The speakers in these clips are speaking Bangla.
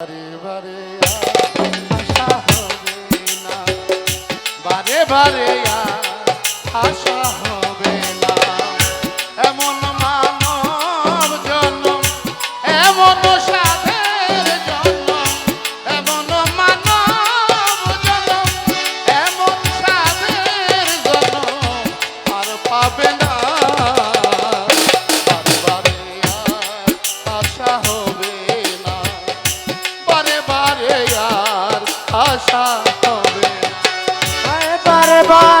বারে বারে আশা হবে না। বারে বারে আশা বারে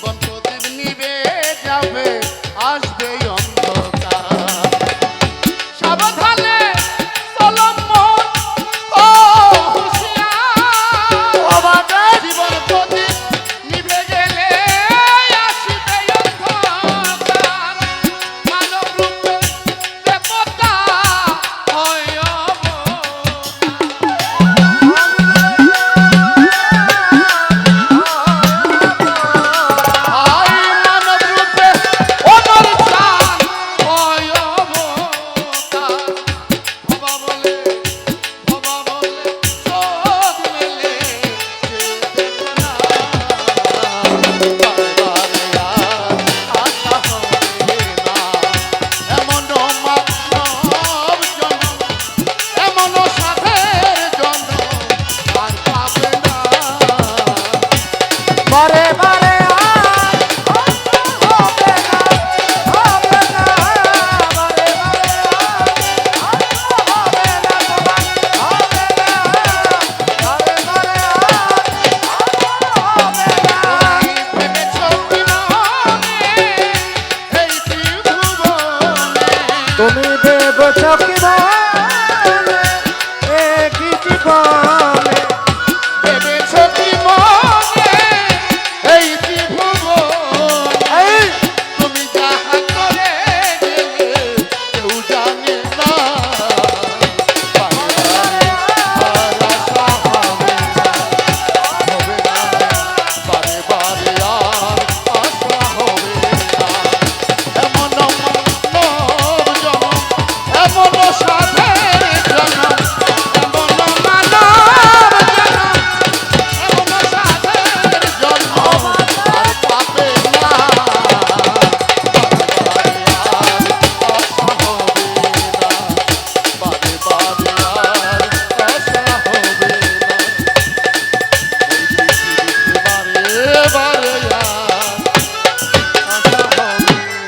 Bumpo, Tim, and Nibir. কথা